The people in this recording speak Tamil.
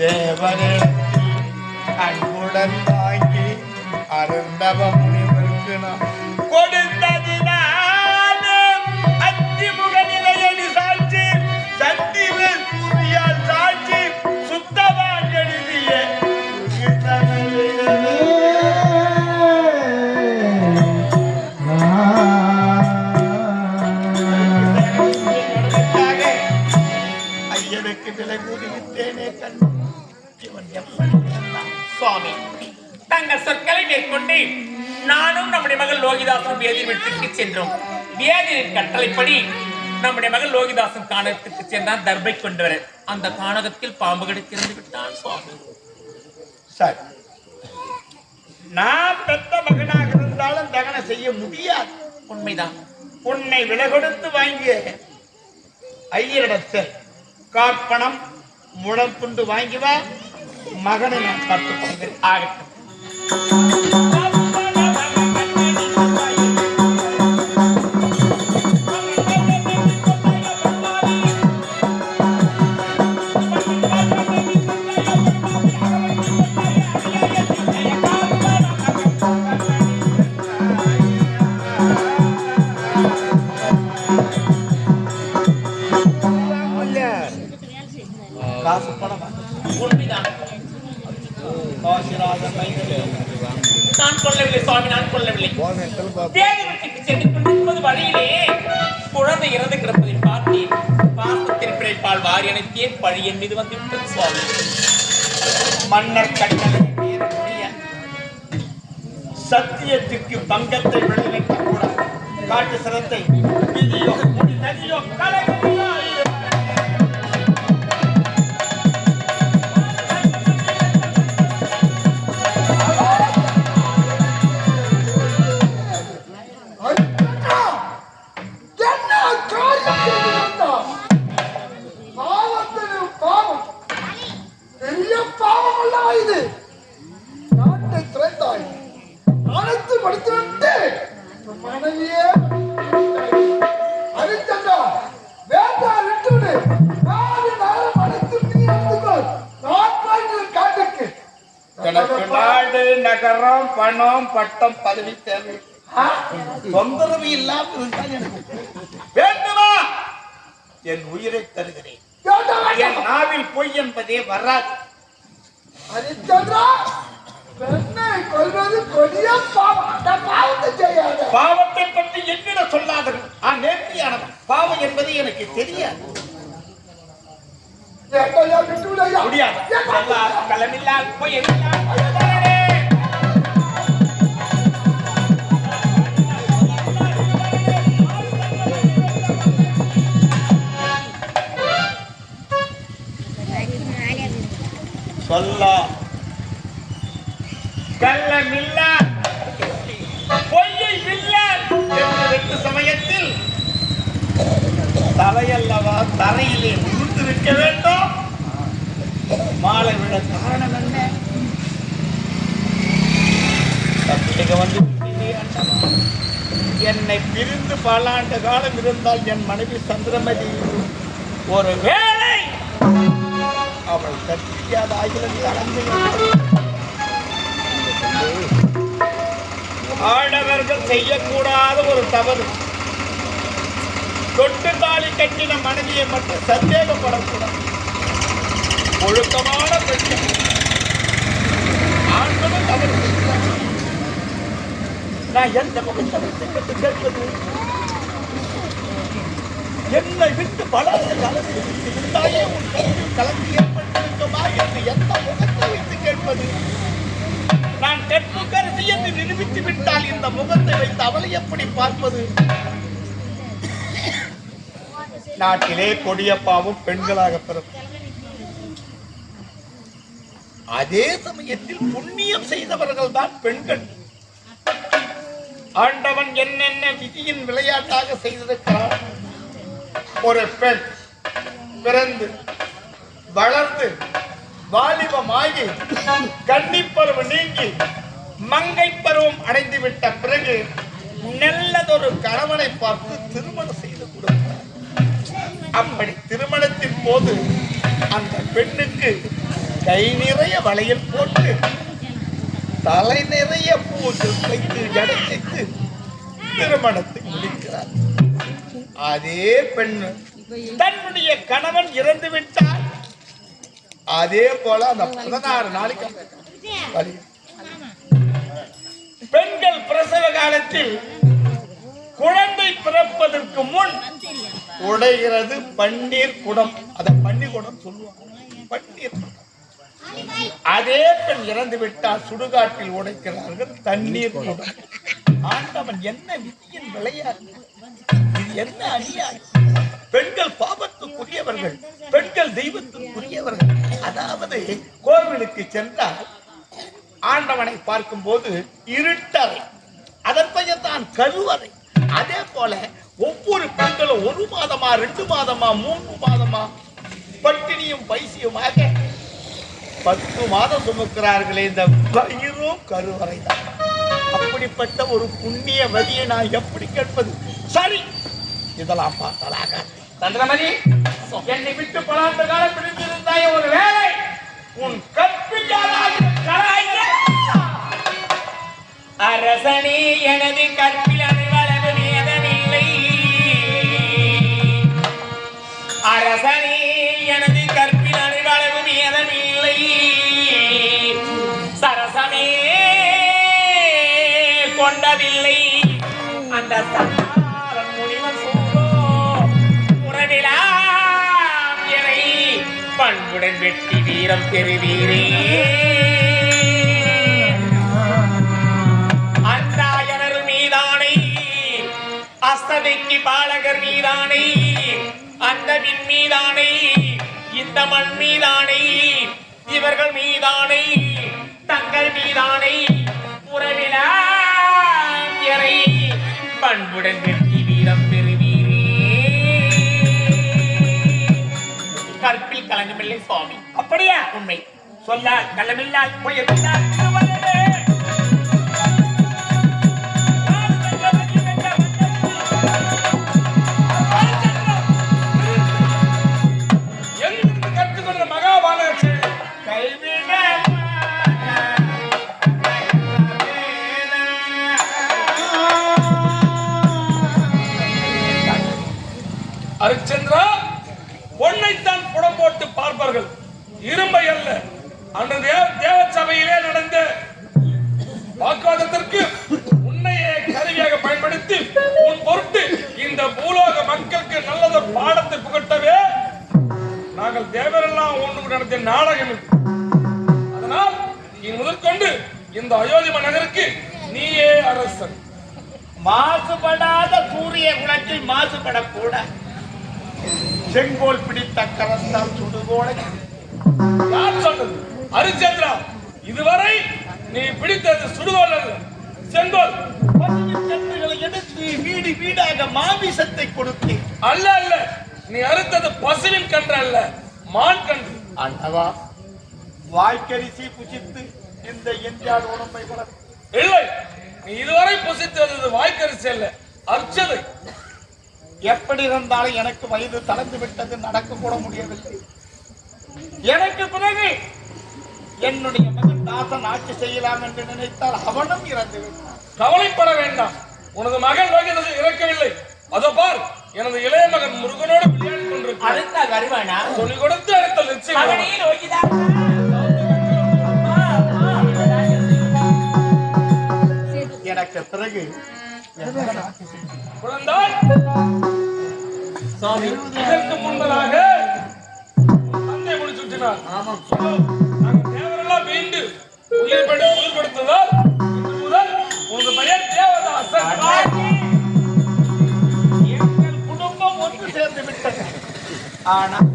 தேவனிடத்தில் அன்புடன் வாங்கி அருந்தவ நானும் நம்முடைய மகள் லோகிதாசன் வேதிர் வீட்டுக்கு சென்றோம். வேதிரின் கட்டளைப்படி நம்முடைய மகள் லோகிதாசன் காணகத்துக்கு சென்றான் தர்பை கொண்டு வர. அந்த காணகத்தில் பாம்பு கடித்திருந்து விட்டான் சுவாமி. சரி நான் பெத்த மகனாக இருந்தாலும் தகனம் செய்ய முடியாது. உண்மைதான். உன்னை விலை கொடுத்து வாங்கிய ஐயரிடத்தில் காப்பணம் முழம் துண்டு வாங்கி வா. மகனை நான் கட்டுப்படுகிறேன் ஆகட்டும். காசு பணம் நான் கொள்ளவில்லை சுவாமி நான் கொள்ளவில்லை சென்று கொண்டிருப்பது வழியிலே குழந்தை இறந்து கிடப்பதை பார்த்தேன். பாசத்தின் பிழைப்பால் வாரி மீது வந்து விட்டது சுவாமி. மன்னர் கட்டளை சத்தியத்துக்கு பங்கத்தை விளைவிக்க கூட காட்டு சிரத்தை விதியோ நதியோ அரிச்சந்தா நாலு நீ எடுத்துக்கொள் காட்டுக்கு. எனக்கு நாடு நகரம் பணம் பட்டம் பதவி தேவை? தொந்தரவு இருந்தால் எனக்கு வேண்டுமா? என் உயிரை தருகிறேன். என். நாவில் பொய் என்பதே வராது. ஹரிச்சந்திரா பெண்ணை கொல்வது கொடிய பாவம்? பாவத்தை செய்யாத. பாவத்தை பற்றி என்னிடம் சொல்லாதவன். ஆ நேர்த்தியானவன். பாவம் என்பது எனக்கு தெரியாது. முடியாது. சொல்லா. என்று வெட்டு சமயத்தில் தலையல்லவா தரையிலே நிற்க வேண்டும். மாலை விழ காரணம் என்ன? வந்து என்னை பிரிந்து பல ஆண்டு காலம் இருந்தால் என் மனைவி சந்திரமதி. ஒரு வேலை அவள் கற்பிக்காத ஆகிலம் கலந்து ஆடவர்கள் செய்யக்கூடாத ஒரு தவறு. தொட்டு தாலி கட்டின மனைவியை மட்டும் சந்தேகப்படக்கூடாது. ஒழுக்கமான பெண்கள் ஆண்களும் தவறு நான் எந்த முகத்தை வைத்து கேட்பது? என்னை விட்டு வளர்ந்து கலந்து விட்டு உன் கலந்து ஏற்பட்டிருக்குமா என்று எந்த முகத்தை வைத்து கேட்பது? நான் கற்புக்கரசி என்று நிரூபித்து விட்டால் இந்த முகத்தை வைத்து அவளை எப்படி பார்ப்பது? நாட்டிலே கொடிய பாவம் பெண்களாக பிறக்கும். அதே சமயத்தில் புண்ணியம் செய்தவர்கள் தான் பெண்கள். ஆண்டவன் என்னென்ன விதியின் விளையாட்டாக செய்திருக்கிறான்? ஒரு பெண் பிறந்து வளர்ந்து வாலிபமாகி கன்னிப்பருவம் நீங்கி மங்கை பருவம் அடைந்து விட்ட பிறகு நல்லதொரு கணவனை பார்த்து திருமணம் செய்து கொடுத்தார். அப்படி திருமணத்தின் போது அந்த பெண்ணுக்கு கை நிறைய வளையல் போட்டு தலை நிறைய பூத்து வைத்து ஜடைத்து திருமணத்தை முடிக்கிறார். அதே பெண் தன்னுடைய கணவன் இறந்து விட்டார் அதே போல அந்த பதினாறு நாளைக்கு. பெண்கள் பிரசவ காலத்தில் குழந்தை பிறப்பதற்கு முன் உடைகிறது பன்னீர் குடம். அத பன்னீர் குடம் சொல்லுவாங்க. பன்னீர். அதே பெண் இறந்து விட்டால் சுடுகாட்டில் உடைக்கிறார்கள் தண்ணீர் குடம். ஆண்டவன் என்ன விதியின் விளையாட்டு? இது என்ன அநியாயம்? பெண்கள் பாவத்துக்குரியவர்கள் பெண்கள் தெய்வத்துக்குரியவர்கள். அதாவது கோவிலுக்கு சென்றால் ஆண்டவனை பார்க்கும்போது இருட்டறை. அதன் பெயர் தான் கருவறை அதே போல ஒவ்வொரு பெண்களும் ஒரு மாதமா ரெண்டு மாதமா மூன்று மாதமா பட்டினியும் பைசியுமாக பத்து மாதம் சுமக்கிறார்களே இந்த வயிறும் கருவறை தான் அப்படிப்பட்ட ஒரு புண்ணிய வதியை நான் எப்படி கேட்பது? சரி இதெல்லாம் பார்த்தலாக சந்திரமதி என்னை விட்டு பலாந்த காலம் பிடித்து அரசனே எனது கற்பில் அது வளவு வேதமில்லை. அரசனே எனது கற்பில் அது வளவு வேதமில்லை. சரசமே கொண்டதில்லை. அந்த சந்தாரம் முனிவன் சூடோ உறவிலாம் எனை பண்புடன் வெட்டி வீரம் பெறுவீரே. அஸ்ததிக்கு பாலகர் மீதானை அந்த மின் மீதானை இந்த மண் மீதானை இவர்கள் மீதானை தங்கள் மீதானை உறவில பண்புடன் வெற்றி வீரம் பெறுவீரே. கற்பில் கலங்கமில்லை சுவாமி. அப்படியா? உண்மை. சொல்ல கள்ளமில்லா பொய்யமில்லா போட்டு பார்ப்பார்கள். இரும்பை அல்ல. அந்த தேவ சபையிலே நடந்த வாக்குவாதத்திற்கு உன்னையே கருவியாக பயன்படுத்தி உன் பொருட்டு இந்த பூலோக மக்களுக்கு நல்லதொரு பாடத்தை புகட்டவே நாங்கள் தேவரெல்லாம் ஒன்று நடத்திய நாடகம் அதனால் நீ முதற்கொண்டு இந்த அயோத்தி நகருக்கு நீயே அரசன். மாசுபடாத சூரிய குலத்தில் மாசுபடக்கூடாது. செங்கோல் பிடித்த கரத்தால் சுடுகோலை யார் சொன்னது? அரிச்சந்திரா. இதுவரை நீ பிடித்தது சுடுகோல் அல்ல. செங்கோல். பசுவின் எடுத்து வீடு வீடாக மாமிசத்தை கொடுத்து. அல்ல அல்ல. நீ அறுத்தது பசுவின் கன்று அல்ல மான் கன்று. அண்ணவா. வாய்க்கரிசி புசித்து இந்த எஞ்சால் உடம்பை கூட இல்லை. நீ இதுவரை புசித்தது வாய்க்கரிசி அல்ல அர்ச்சதை. எப்படி இருந்தாலும் எனக்கு வயது தளர்ந்து விட்டது நடக்க கூட முடியவில்லை. எனக்கு பிறகு என்னுடைய மகன் தாசன் ஆட்சி செய்யலாம் என்று நினைத்தால் அவனும் இறந்து கவலைப்பட வேண்டாம். உனது மகன் லோகிதசன் இறக்கவில்லை. அதோ பார் எனது இளைய மகன் முருகனோடு விளையாடி கொண்டிருக்கிறார். அடுத்த வருவானா? சொல்லிக் கொடுத்து அடுத்த நிச்சயம் எனக்கு பிறகு குழந்தாய் சுவாமி இதற்கு முன்பதாக உன் தந்தை முடிச்சு விட்டினார் நாங்கள் தேவரெல்லாம் மீண்டு உயிர் படி உயிர் கொடுத்ததால் இன்று முதல் உனது பெயர் தேவதாசன். எங்கள் குடும்பம் ஒன்று சேர்ந்து விட்டது. ஆனால்